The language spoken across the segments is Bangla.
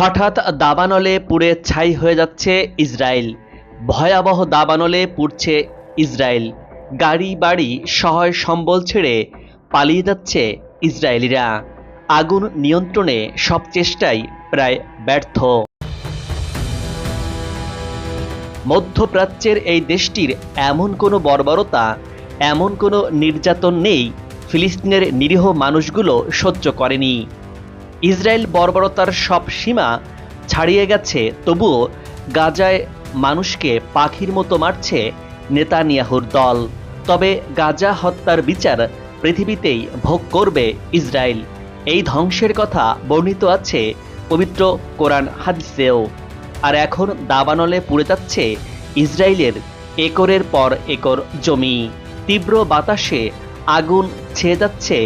হঠাৎ দাবানলে পুড়ে ছাই হয়ে যাচ্ছে ইসরায়েল। ভয়াবহ দাবানলে পুড়ছে ইসরায়েল। গাড়ি বাড়ি সহায় সম্বল ছেড়ে পালিয়ে যাচ্ছে ইসরায়েলিরা। আগুন নিয়ন্ত্রণে সব চেষ্টাই প্রায় ব্যর্থ। মধ্যপ্রাচ্যের এই দেশটির এমন কোনো বর্বরতা, এমন কোনো নির্যাতন নেই, ফিলিস্তিনের নিরীহ মানুষগুলো সহ্য করেনি। ইসরায়েল বর্বরতার সব সীমা ছাড়িয়ে গেছে, তবুও গাজায় মানুষকে পাখির মতো মারছে নেতানিয়াহুর দল। তবে গাজা হত্যার বিচার পৃথিবীতেই ভোগ করবে ইসরায়েল। এই ধ্বংসের কথা বর্ণিত আছে পবিত্র কোরআন হাদিসেও। আর এখন দাবানলে পুড়ে যাচ্ছে ইসরায়েলের একরের পর একর জমি। তীব্র বাতাসে আগুন ছেয়ে যাচ্ছে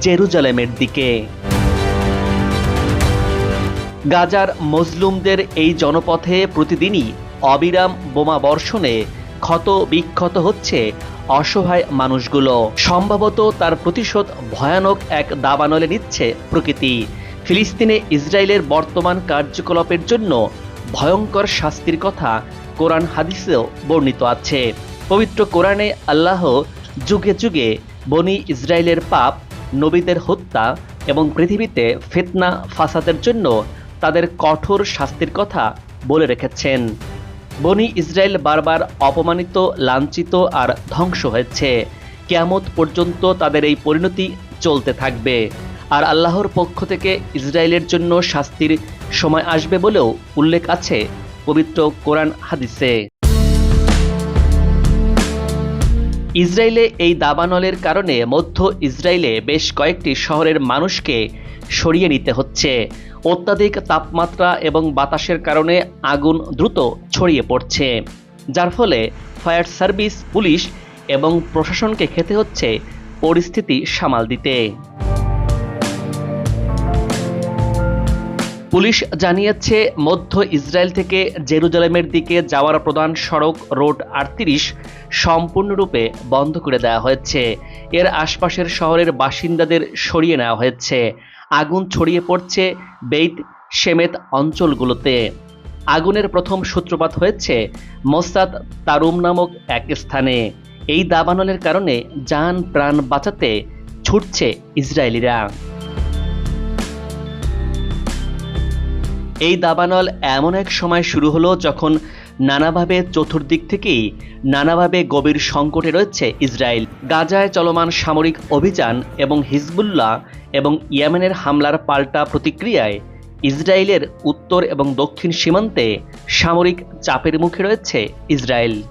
জেরুজালেমের দিকে। গাজার মজলুমদের এই জনপথে প্রতিদিনই অবিরাম বোমা বর্ষণে ক্ষত বিক্ষত হচ্ছে অসহায় মানুষগুলো। সম্ভবত তার প্রতিশোধ ভয়ানক এক দাবানলে নিচ্ছে প্রকৃতি। ফিলিস্তিনে ইসরায়েলের বর্তমান কার্যকলাপের জন্য ভয়ঙ্কর শাস্তির কথা কোরআন হাদিসেও বর্ণিত আছে। পবিত্র কোরআনে আল্লাহ যুগে যুগে বনি ইসরায়েলের পাপ, নবীদের হত্যা এবং পৃথিবীতে ফেতনা, ফাসাদের জন্য তাদের কঠোর শাস্তির কথা বলে রেখেছেন। বনি ইসরায়েল বারবার অপমানিত, লাঞ্ছিত আর ধ্বংস হয়েছে। কেয়ামত পর্যন্ত তাদের এই পরিণতি চলতে থাকবে। আর আল্লাহর পক্ষ থেকে ইসরায়েলের জন্য শাস্তির সময় আসবে বলেও উল্লেখ আছে পবিত্র কোরআন হাদিসে। ইসরায়েলে এই দাবানলের কারণে মধ্য ইসরায়েলে বেশ কয়েকটি শহরের মানুষকে সরিয়ে নিতে হচ্ছে। অত্যাধিক তাপমাত্রা এবং বাতাসের কারণে আগুন দ্রুত ছড়িয়ে পড়ছে, যার ফলে ফায়ার সার্ভিস, পুলিশ এবং প্রশাসনকে খেতে হচ্ছে পরিস্থিতি সামাল দিতে। পুলিশ জানিয়েছে, মধ্য ইসরায়েল থেকে জেরুজালেমের দিকে যাওয়ার প্রধান সড়ক রোড আটত্রিশ সম্পূর্ণরূপে বন্ধ করে দেওয়া হয়েছে। এর আশপাশের শহরের বাসিন্দাদের সরিয়ে নেওয়া হয়েছে। আগুন ছড়িয়ে পড়ছে বেইত সেমেত অঞ্চলগুলোতে। আগুনের প্রথম সূত্রপাত হয়েছে মোসাদ তারুম নামক এক স্থানে। এই দাবানলের কারণে যান প্রাণ বাঁচাতে ছুটছে ইসরায়েলিরা। এই দাবানল এমন এক সময় শুরু হলো যখন নানাভাবে চতুর্দিক থেকেই নানাভাবে গভীর সংকটে রয়েছে ইসরায়েল। গাজায় চলমান সামরিক অভিযান এবং হিজবুল্লাহ এবং ইয়েমেনের হামলার পাল্টা প্রতিক্রিয়ায় ইসরায়েলের উত্তর এবং দক্ষিণ সীমান্তে সামরিক চাপের মুখে রয়েছে ইসরায়েল।